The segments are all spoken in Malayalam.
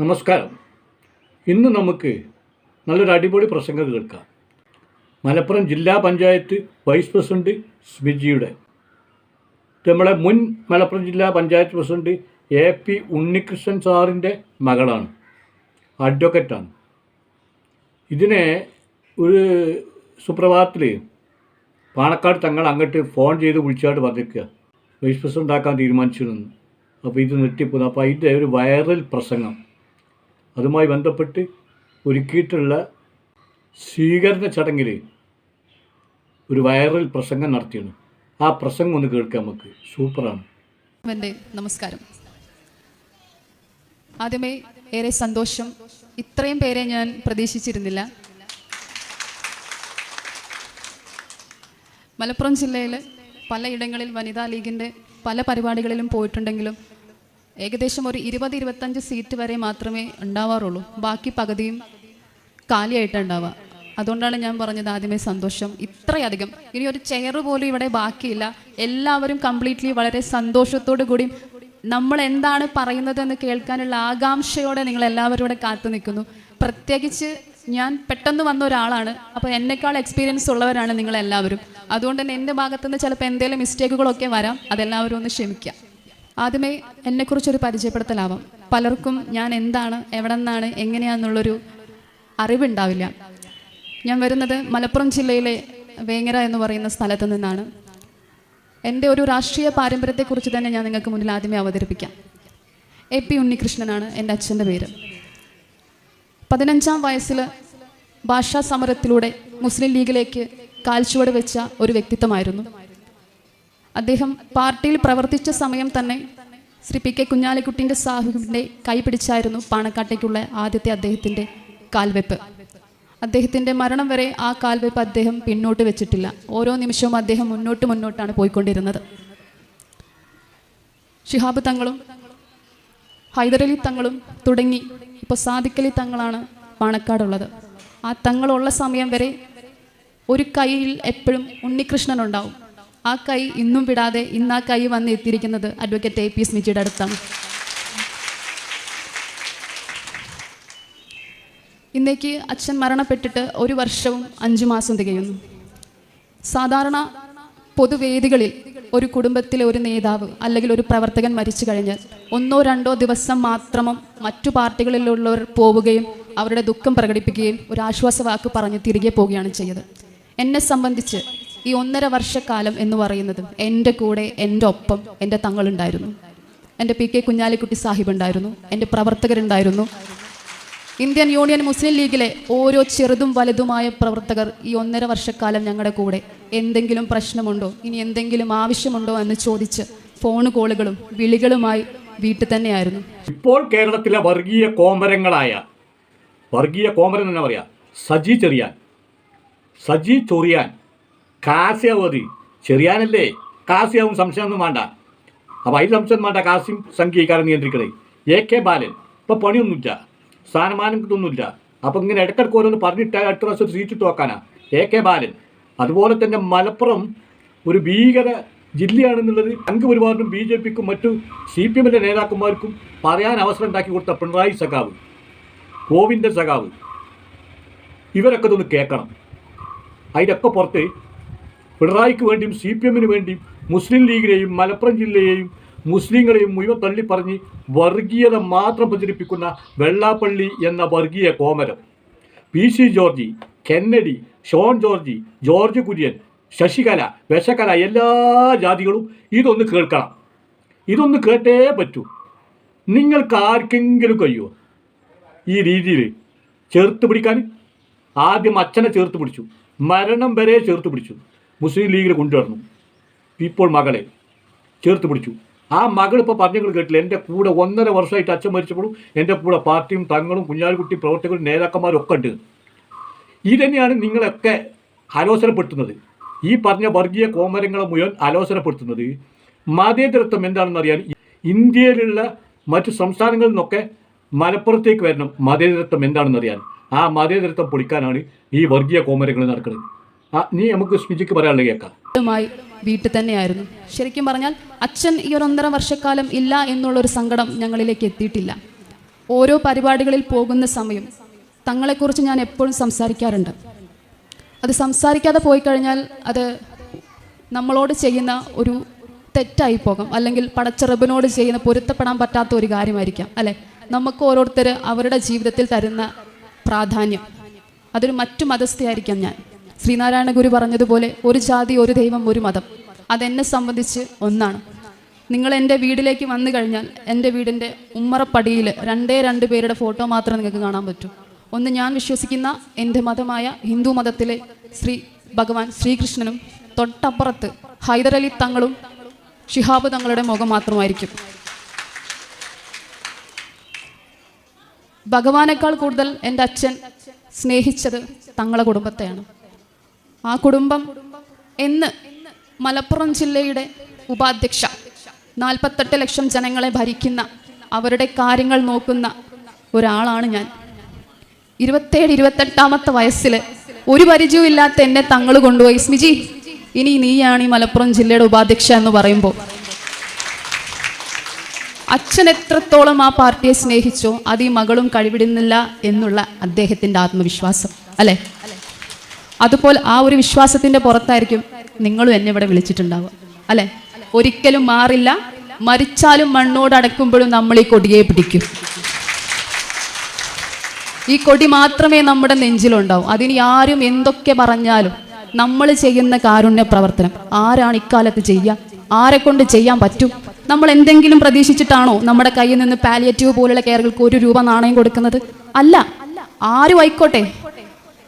നമസ്കാരം. ഇന്ന് നമുക്ക് നല്ലൊരു അടിപൊളി പ്രസംഗം കേൾക്കാം. മലപ്പുറം ജില്ലാ പഞ്ചായത്ത് വൈസ് പ്രസിഡന്റ് സ്മിജിയുടെ നമ്മളെ മുൻ മലപ്പുറം ജില്ലാ panchayat president A P Unnikrishnan സാറിന്റെ മകളാണ് അഡ്വക്കറ്റാണ്. ഇതിനെ ഒരു സുപ്രഭാതത്തിൽ പാണക്കാട് തങ്ങൾ അങ്ങോട്ട് ഫോൺ ചെയ്ത് വിളിച്ചായിട്ട് വർദ്ധിക്കുക വൈസ് പ്രസിഡന്റ് ആക്കാൻ തീരുമാനിച്ചിരുന്നു. അപ്പോൾ ഇത് നിർത്തിപ്പോകുന്നു അപ്പോൾ അതിന്റെ ഒരു വൈറൽ പ്രസംഗം. അതുമായി ബന്ധപ്പെട്ട് ഒരുക്കിയിട്ടുള്ള സ്വീകരണ ചടങ്ങിൽ ഒരു വൈറൽ പ്രസംഗം നടത്തിയാണ് ആ പ്രസംഗം ഒന്ന് കേൾക്കാം നമുക്ക്. സൂപ്പറാണ്. നമസ്കാരം. ആദ്യമേ ഏറെ സന്തോഷം. ഇത്രയും പേരെ ഞാൻ പ്രതീക്ഷിച്ചിരുന്നില്ല. മലപ്പുറം ജില്ലയിൽ പലയിടങ്ങളിൽ വനിതാ ലീഗിന്റെ പല പരിപാടികളിലും പോയിട്ടുണ്ടെങ്കിലും ഏകദേശം ഒരു ഇരുപത് ഇരുപത്തഞ്ച് സീറ്റ് വരെ മാത്രമേ ഉണ്ടാവാറുള്ളൂ. ബാക്കി പകുതിയും കാലിയായിട്ടുണ്ടാവുക അതുകൊണ്ടാണ് ഞാൻ പറഞ്ഞത് ആദ്യമേ സന്തോഷം. ഇത്രയധികം. ഇനി ഒരു ചെയർ പോലും ഇവിടെ ബാക്കിയില്ല. എല്ലാവരും കംപ്ലീറ്റ്ലി വളരെ സന്തോഷത്തോടു കൂടി നമ്മൾ എന്താണ് പറയുന്നത് എന്ന് കേൾക്കാനുള്ള ആകാംക്ഷയോടെ നിങ്ങൾ എല്ലാവരും ഇവിടെ കാത്തു നിൽക്കുന്നു. പ്രത്യേകിച്ച് ഞാൻ പെട്ടെന്ന് വന്ന ഒരാളാണ്. അപ്പോൾ എന്നെക്കാൾ എക്സ്പീരിയൻസ് ഉള്ളവരാണ് നിങ്ങളെല്ലാവരും. അതുകൊണ്ട് തന്നെ എന്റെ ഭാഗത്തുനിന്ന് ചിലപ്പോൾ എന്തെങ്കിലും മിസ്റ്റേക്കുകളൊക്കെ വരാം. അതെല്ലാവരും ഒന്ന് ക്ഷമിക്കാം ആദ്യമേ എന്നെക്കുറിച്ചൊരു പരിചയപ്പെടുത്തലാവാം. പലർക്കും ഞാൻ എന്താണ് എവിടെ നിന്നാണ് എങ്ങനെയാണെന്നുള്ളൊരു അറിവുണ്ടാവില്ല. ഞാൻ വരുന്നത് മലപ്പുറം ജില്ലയിലെ വേങ്ങര എന്ന് പറയുന്ന സ്ഥലത്ത് നിന്നാണ്. എന്റെ ഒരു രാഷ്ട്രീയ പാരമ്പര്യത്തെക്കുറിച്ച് തന്നെ ഞാൻ നിങ്ങൾക്ക് മുന്നിൽ ആദ്യമേ അവതരിപ്പിക്കാം. എ പി ഉണ്ണികൃഷ്ണനാണ് എന്റെ അച്ഛന്റെ പേര്. പതിനഞ്ചാം വയസ്സിൽ ഭാഷാ സമരത്തിലൂടെ മുസ്ലിം ലീഗിലേക്ക് കാൽച്ചുവട് വെച്ച ഒരു വ്യക്തിത്വമായിരുന്നു. അദ്ദേഹം പാർട്ടിയിൽ പ്രവർത്തിച്ച സമയം തന്നെ ശ്രീ പി കെ കുഞ്ഞാലിക്കുട്ടിന്റെ സാഹിബിന്റെ കൈപിടിച്ചായിരുന്നു പാണക്കാട്ടേക്കുള്ള ആദ്യത്തെ അദ്ദേഹത്തിന്റെ കാൽവെപ്പ്. അദ്ദേഹത്തിന്റെ മരണം വരെ ആ കാൽവെപ്പ് അദ്ദേഹം പിന്നോട്ട് വെച്ചിട്ടില്ല. ഓരോ നിമിഷവും അദ്ദേഹം മുന്നോട്ട് മുന്നോട്ടാണ് പോയിക്കൊണ്ടിരുന്നത്. ഷിഹാബ് തങ്ങളും ഹൈദരലി തങ്ങളും തുടങ്ങി ഇപ്പോൾ സാദിക്കലി തങ്ങളാണ് പാണക്കാടുള്ളത്. ആ തങ്ങളുള്ള സമയം വരെ ഒരു കൈയിൽ എപ്പോഴും ഉണ്ണികൃഷ്ണൻ ഉണ്ടാവും. ആ കൈ ഇന്നും വിടാതെ ഇന്ന് ആ കൈ വന്ന് എത്തിയിരിക്കുന്നത് അഡ്വക്കേറ്റ് എ പി സ്മിജിയുടെ അടുത്താണ്. ഇന്നേക്ക് അച്ഛൻ മരണപ്പെട്ടിട്ട് ഒരു വർഷവും അഞ്ചു മാസം തികയുന്നു സാധാരണ പൊതുവേദികളിൽ ഒരു കുടുംബത്തിലെ ഒരു നേതാവ് അല്ലെങ്കിൽ ഒരു പ്രവർത്തകൻ മരിച്ചു കഴിഞ്ഞാൽ ഒന്നോ രണ്ടോ ദിവസം മാത്രമോ മറ്റു പാർട്ടികളിലുള്ളവർ പോവുകയും അവരുടെ ദുഃഖം പ്രകടിപ്പിക്കുകയും ഒരു ആശ്വാസവാക്ക് പറഞ്ഞ് തിരികെ പോവുകയാണ് ചെയ്തത്. എന്നെ സംബന്ധിച്ച് ഈ ഒന്നര വർഷക്കാലം എന്ന് പറയുന്നത് എന്റെ കൂടെ എന്റെ ഒപ്പം എന്റെ തങ്ങളുണ്ടായിരുന്നു. എന്റെ പി കെ കുഞ്ഞാലിക്കുട്ടി സാഹിബ് ഉണ്ടായിരുന്നു. എന്റെ പ്രവർത്തകരുണ്ടായിരുന്നു. ഇന്ത്യൻ യൂണിയൻ മുസ്ലിം ലീഗിലെ ഓരോ ചെറുതും വലുതുമായ പ്രവർത്തകർ ഈ ഒന്നര വർഷക്കാലം ഞങ്ങളുടെ കൂടെ എന്തെങ്കിലും പ്രശ്നമുണ്ടോ ഇനി എന്തെങ്കിലും ആവശ്യമുണ്ടോ എന്ന് ചോദിച്ച് ഫോൺ കോളുകളും വിളികളുമായി വീട്ടിൽ തന്നെയായിരുന്നു. ഇപ്പോൾ കേരളത്തിലെ വർഗീയ കോമരങ്ങളായ വർഗീയ കോമരം എന്ന് പറയാ? സജി ചെറിയാൻ. സജി ചൊറിയാൻ. കാസ്യാവതി. ചെറിയാനല്ലേ? കാസ്യാവും സംശയമൊന്നും വേണ്ട. അപ്പോൾ അതിൽ സംശയം വേണ്ട. കാസ്യം സംഖ്യക്കാരൻ നിയന്ത്രിക്കണേ. A K Balan. ഇപ്പോൾ പണിയൊന്നുമില്ല. സ്ഥാനമാനം ഇതൊന്നുമില്ല അപ്പം ഇങ്ങനെ ഇടയ്ക്കിടക്ക് ഓരോന്ന് പറഞ്ഞിട്ട് അടുത്ത പ്രാവശ്യം സീറ്റ് വെക്കാനാ എ കെ ബാലൻ. അതുപോലെ തന്നെ മലപ്പുറം ഒരു ഭീകര ജില്ലയാണെന്നുള്ളത് സംഘപരിവാറിനും ബി ജെ പിക്കും മറ്റു സി പി എമ്മിന്റെ നേതാക്കന്മാർക്കും പറയാൻ അവസരം ഉണ്ടാക്കി കൊടുത്ത പിണറായി സഖാവ് ഗോവിന്ദൻ സഖാവ്. ഇവരൊക്കെ ഇതൊന്ന് കേൾക്കണം. അതിന്റെയൊക്കെ പുറത്ത് പിണറായിക്ക് വേണ്ടിയും സി പി എമ്മിന് വേണ്ടിയും മുസ്ലിം ലീഗിനെയും മലപ്പുറം ജില്ലയെയും മുസ്ലിങ്ങളെയും മുഴുവൻ തള്ളിപ്പറഞ്ഞ് വർഗീയത മാത്രം പ്രചരിപ്പിക്കുന്ന വെള്ളാപ്പള്ളി എന്ന വർഗീയ കോമരം. P. C. Georgy Kennedy Shone Georgy George Kurian Sasikala വിശകല എല്ലാ ജാതികളും ഇതൊന്ന് കേൾക്കണം. ഇതൊന്ന് കേട്ടേ പറ്റൂ. നിങ്ങൾക്ക് ആർക്കെങ്കിലും കഴിയുമോ ഈ രീതിയിൽ ചേർത്ത് പിടിക്കാൻ? ആദ്യം അച്ഛനെ ചേർത്ത് പിടിച്ചു. മരണം വരെ ചേർത്ത് പിടിച്ചു. മുസ്ലിം ലീഗിൽ കൊണ്ടുവന്നു ഇപ്പോൾ മകളെ ചേർത്ത് പിടിച്ചു. ആ മകൾ ഇപ്പോൾ പറഞ്ഞു കേട്ടില്ല. എന്റെ കൂടെ ഒന്നര വർഷമായിട്ട് അച്ഛൻ മരിച്ചപ്പോഴും എന്റെ കൂടെ പാർട്ടിയും തങ്ങളും കുഞ്ഞാലിക്കുട്ടി പ്രവർത്തകരും നേതാക്കന്മാരും ഒക്കെ ഉണ്ട്. ഇതന്നെയാണ് നിങ്ങളൊക്കെ അലോസരപ്പെടുത്തുന്നത്. ഈ പറഞ്ഞ വർഗീയ കോമരങ്ങളെ മുഴുവൻ അലോസരപ്പെടുത്തുന്നത്. മതേതരത്വം എന്താണെന്ന് അറിയാൻ ഇന്ത്യയിലുള്ള മറ്റു സംസ്ഥാനങ്ങളിൽ നിന്നൊക്കെ മലപ്പുറത്തേക്ക് വരണം. മതേതരത്വം എന്താണെന്ന് അറിയാൻ. ആ മതേതരത്വം പൊളിക്കാനാണ് ഈ വർഗീയ കോമരങ്ങൾ നടക്കുന്നത്. നീ നമുക്ക് സ്മിജിക്ക് പറയാനുള്ളത് കേൾക്കാം. വീട്ടിൽ തന്നെയായിരുന്നു. ശരിക്കും പറഞ്ഞാൽ അച്ഛൻ ഈ ഒരു ഒന്നര വർഷക്കാലം ഇല്ല എന്നുള്ളൊരു സങ്കടം ഞങ്ങളിലേക്ക് എത്തിയിട്ടില്ല. ഓരോ പരിപാടികളിൽ പോകുന്ന സമയം തങ്ങളെക്കുറിച്ച് ഞാൻ എപ്പോഴും സംസാരിക്കാറുണ്ട്. അത് സംസാരിക്കാതെ പോയി കഴിഞ്ഞാൽ അത് നമ്മളോട് ചെയ്യുന്ന ഒരു തെറ്റായി പോകും. അല്ലെങ്കിൽ പടച്ചെറുബിനോട് ചെയ്യുന്ന പൊരുത്തപ്പെടാൻ പറ്റാത്ത ഒരു കാര്യമായിരിക്കാം അല്ലെ? നമുക്ക് ഓരോരുത്തർ അവരുടെ ജീവിതത്തിൽ തരുന്ന പ്രാധാന്യം. അതൊരു മറ്റു മതസ്ഥയായിരിക്കാം ഞാൻ. ശ്രീനാരായണ ഗുരു പറഞ്ഞതുപോലെ ഒരു ജാതി ഒരു ദൈവം ഒരു മതം. അതെന്നെ സംബന്ധിച്ച് ഒന്നാണ്. നിങ്ങൾ എന്റെ വീട്ടിലേക്ക് വന്നു കഴിഞ്ഞാൽ എന്റെ വീടിന്റെ ഉമ്മറപ്പടിയിൽ രണ്ടേ രണ്ട് പേരുടെ ഫോട്ടോ മാത്രമേ നിങ്ങൾക്ക് കാണാൻ പറ്റൂ. ഒന്ന് ഞാൻ വിശ്വസിക്കുന്ന എന്റെ മതമായ ഹിന്ദു മതത്തിലെ ശ്രീ ഭഗവാൻ ശ്രീകൃഷ്ണനും തൊട്ടപ്പുറത്ത് ഹൈദരലി തങ്ങളും ഷിഹാബ് തങ്ങളുടെ മുഖം മാത്രമായിരിക്കും. ഭഗവാനേക്കാൾ കൂടുതൽ എന്റെ അച്ഛൻ സ്നേഹിച്ചത് തങ്ങളെ കുടുംബത്തെയാണ്. ആ കുടുംബം എന്ന് മലപ്പുറം ജില്ലയുടെ ഉപാധ്യക്ഷ നാൽപ്പത്തെട്ട് ലക്ഷം ജനങ്ങളെ ഭരിക്കുന്ന അവരുടെ കാര്യങ്ങൾ നോക്കുന്ന ഒരാളാണ് ഞാൻ. ഇരുപത്തേഴ് ഇരുപത്തെട്ടാമത്തെ വയസ്സിൽ ഒരു പരിചയവും ഇല്ലാത്ത എന്നെ തങ്ങൾ കൊണ്ടുപോയി. സ്മിജി ഇനി നീയാണ് ഈ മലപ്പുറം ജില്ലയുടെ ഉപാധ്യക്ഷ എന്ന് പറയുമ്പോൾ അച്ഛൻ എത്രത്തോളം ആ പാർട്ടിയെ സ്നേഹിച്ചോ അത് ഈ മകളും കഴിവിടുന്നില്ല എന്നുള്ള അദ്ദേഹത്തിന്റെ ആത്മവിശ്വാസം അല്ലെ? അതുപോലെ ആ ഒരു വിശ്വാസത്തിന്റെ പുറത്തായിരിക്കും നിങ്ങളും എന്നെ ഇവിടെ വിളിച്ചിട്ടുണ്ടാവുക. അല്ലെ? ഒരിക്കലും മാറില്ല. മരിച്ചാലും മണ്ണോട് അടക്കുമ്പോഴും നമ്മൾ ഈ കൊടിയെ പിടിക്കും. ഈ കൊടി മാത്രമേ നമ്മുടെ നെഞ്ചിലുണ്ടാവും. അതിന് ആരും എന്തൊക്കെ പറഞ്ഞാലും നമ്മൾ ചെയ്യുന്ന കാരുണ്യ പ്രവർത്തനം ആരാണ് ഇക്കാലത്ത് ചെയ്യുക? ആരെ കൊണ്ട് ചെയ്യാൻ പറ്റും? നമ്മൾ എന്തെങ്കിലും പ്രതീക്ഷിച്ചിട്ടാണോ നമ്മുടെ കയ്യിൽ നിന്ന് പാലിയേറ്റീവ് പോലുള്ള കെയറുകൾക്ക് ഒരു രൂപ നാണയം കൊടുക്കുന്നത്? അല്ല. ആരും ആയിക്കോട്ടെ.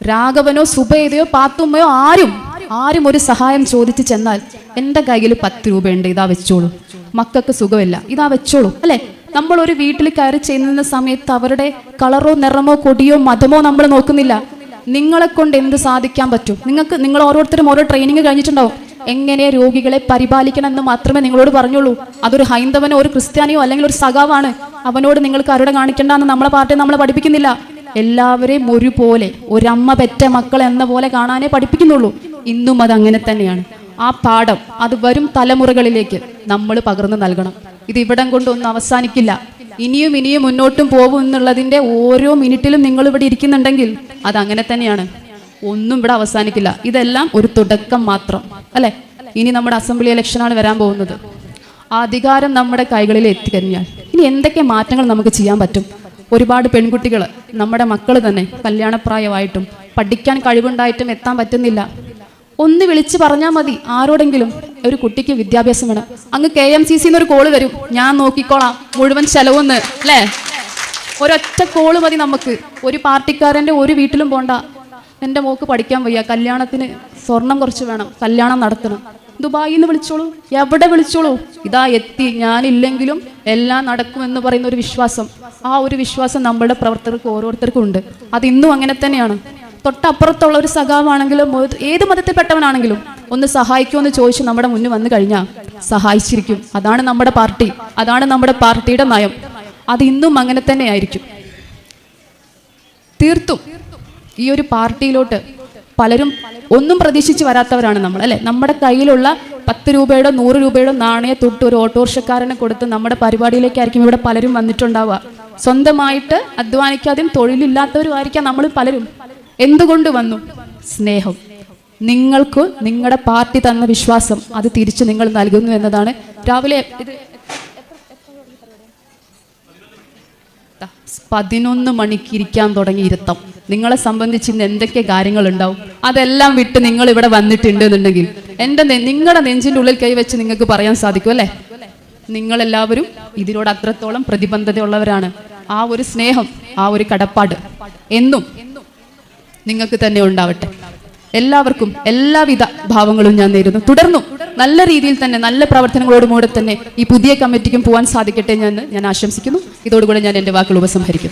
രാഘവനോ സുബൈദയോ പാത്തുമ്മയോ ആരും ആരും ഒരു സഹായം ചോദിച്ച് ചെന്നാൽ എന്റെ കയ്യിൽ പത്ത് രൂപയുണ്ട് ഇതാ വെച്ചോളൂ. മക്കൾക്ക് സുഖമില്ല ഇതാ വെച്ചോളൂ അല്ലെ? നമ്മൾ ഒരു വീട്ടിൽ കയറി ചെയ്യുന്ന സമയത്ത് അവരുടെ കളറോ നിറമോ കൊടിയോ മതമോ നമ്മൾ നോക്കുന്നില്ല. നിങ്ങളെ കൊണ്ട് എന്ത് സാധിക്കാൻ പറ്റും? നിങ്ങൾക്ക് നിങ്ങൾ ഓരോരുത്തരും ഓരോ ട്രെയിനിങ് കഴിഞ്ഞിട്ടുണ്ടാവും. എങ്ങനെ രോഗികളെ പരിപാലിക്കണം എന്ന് മാത്രമേ നിങ്ങളോട് പറഞ്ഞുള്ളൂ. അതൊരു ഹൈന്ദവനോ ഒരു ക്രിസ്ത്യാനിയോ അല്ലെങ്കിൽ ഒരു സഖാവാണ്. അവനോട് നിങ്ങൾ കരുണ കാണിക്കേണ്ടെന്ന് നമ്മളെ പാർട്ടി നമ്മളെ പഠിപ്പിക്കുന്നില്ല. എല്ലാവരെയും ഒരുപോലെ ഒരമ്മ പെറ്റ മക്കൾ എന്ന പോലെ കാണാനേ പഠിപ്പിക്കുന്നുള്ളൂ. ഇന്നും അത് അങ്ങനെ തന്നെയാണ്. ആ പാഠം അത് വരും തലമുറകളിലേക്ക് നമ്മൾ പകർന്നു നൽകണം. ഇത് ഇവിടം കൊണ്ടൊന്നും അവസാനിക്കില്ല. ഇനിയും ഇനിയും മുന്നോട്ടും പോകും എന്നുള്ളതിന്റെ ഓരോ മിനിറ്റിലും നിങ്ങൾ ഇവിടെ ഇരിക്കുന്നുണ്ടെങ്കിൽ അത് അങ്ങനെ തന്നെയാണ്. ഒന്നും ഇവിടെ അവസാനിക്കില്ല. ഇതെല്ലാം ഒരു തുടക്കം മാത്രം അല്ലെ? ഇനി നമ്മുടെ അസംബ്ലി ഇലക്ഷനാണ് വരാൻ പോകുന്നത്. ആ അധികാരം നമ്മുടെ കൈകളിൽ എത്തിക്കഴിഞ്ഞാൽ ഇനി എന്തൊക്കെ മാറ്റങ്ങൾ നമുക്ക് ചെയ്യാൻ പറ്റും? ഒരുപാട് പെൺകുട്ടികൾ നമ്മുടെ മക്കൾ തന്നെ കല്യാണപ്രായമായിട്ടും പഠിക്കാൻ കഴിവുണ്ടായിട്ടും എത്താൻ പറ്റുന്നില്ല. ഒന്ന് വിളിച്ച് പറഞ്ഞാൽ മതി ആരോടെങ്കിലും ഒരു കുട്ടിക്ക് വിദ്യാഭ്യാസം വേണം. അങ്ങ് കെ എം സി സിന്ന് ഒരു കോൾ വരും. ഞാൻ നോക്കിക്കോളാം മുഴുവൻ ചെലവെന്ന് അല്ലേ? ഒരൊറ്റ കോൾ മതി നമുക്ക്. ഒരു പാർട്ടിക്കാരന്റെ ഒരു വീട്ടിലും പോണ്ട. എന്റെ മോക്ക് പഠിക്കാൻ വയ്യ. കല്യാണത്തിന് സ്വർണം കുറച്ച് വേണം. കല്യാണം നടത്തണം. ദുബായിൽ നിന്ന് വിളിച്ചോളൂ. എവിടെ വിളിച്ചോളൂ? ഇതാ എത്തി. ഞാനില്ലെങ്കിലും എല്ലാം നടക്കുമെന്ന് പറയുന്ന ഒരു വിശ്വാസം. ആ ഒരു വിശ്വാസം നമ്മുടെ പ്രവർത്തകർക്ക് ഓരോരുത്തർക്കും ഉണ്ട്. അത് ഇന്നും അങ്ങനെ തന്നെയാണ്. തൊട്ടപ്പുറത്തുള്ള ഒരു സഖാവാണെങ്കിലും ഏത് മതത്തിൽപ്പെട്ടവനാണെങ്കിലും ഒന്ന് സഹായിക്കുമെന്ന് ചോദിച്ച് നമ്മുടെ മുന്നിൽ വന്നു കഴിഞ്ഞാൽ സഹായിച്ചിരിക്കും. അതാണ് നമ്മുടെ പാർട്ടി. അതാണ് നമ്മുടെ പാർട്ടിയുടെ നയം. അത് ഇന്നും അങ്ങനെ തന്നെ ആയിരിക്കും തീർത്തും ഈ ഒരു പാർട്ടിയിലോട്ട് പലരും ഒന്നും പ്രതീക്ഷിച്ച് വരാത്തവരാണ് നമ്മൾ അല്ലെ നമ്മുടെ കയ്യിലുള്ള പത്ത് രൂപയുടെ നൂറ് രൂപയുടെ നാണയ തൊട്ട് ഒരു ഓട്ടോറിക്ഷക്കാരനെ കൊടുത്ത് നമ്മുടെ പരിപാടിയിലേക്കായിരിക്കും ഇവിടെ പലരും വന്നിട്ടുണ്ടാവുക സ്വന്തമായിട്ട് അധ്വാനിക്കാതെയും തൊഴിലില്ലാത്തവരും ആയിരിക്കാം നമ്മൾ പലരും എന്തുകൊണ്ട് വന്നു സ്നേഹം നിങ്ങൾക്ക് നിങ്ങളുടെ പാർട്ടി തന്ന വിശ്വാസം അത് തിരിച്ച് നിങ്ങൾ നൽകുന്നു എന്നതാണ് രാവിലെ പതിനൊന്ന് മണിക്ക് ഇരിക്കാൻ തുടങ്ങി ഇരുത്തം. നിങ്ങളെ സംബന്ധിച്ച് ഇന്ന് എന്തൊക്കെ കാര്യങ്ങൾ ഉണ്ടാവും അതെല്ലാം വിട്ട് നിങ്ങൾ ഇവിടെ വന്നിട്ടുണ്ട് എന്നുണ്ടെങ്കിൽ എന്റെ നെ- നിങ്ങളുടെ നെഞ്ചിന്റെ ഉള്ളിൽ കൈവച്ച് നിങ്ങൾക്ക് പറയാൻ സാധിക്കും അല്ലേ? നിങ്ങളെല്ലാവരും ഇതിനോട് അത്രത്തോളം പ്രതിബന്ധതയുള്ളവരാണ്. ആ ഒരു സ്നേഹം ആ ഒരു കടപ്പാട് എന്നും നിങ്ങൾക്ക് തന്നെ ഉണ്ടാവട്ടെ. എല്ലാവർക്കും എല്ലാവിധ ഭാവങ്ങളും ഞാൻ നേരുന്നു. തുടർന്നും നല്ല രീതിയിൽ തന്നെ നല്ല പ്രവർത്തനങ്ങളോടുകൂടെ തന്നെ ഈ പുതിയ കമ്മിറ്റിക്കും പോകാൻ സാധിക്കട്ടെ എന്ന് ഞാൻ ആശംസിക്കുന്നു. ഇതോടുകൂടെ ഞാൻ എന്റെ വാക്കുകൾ ഉപസംഹരിക്കും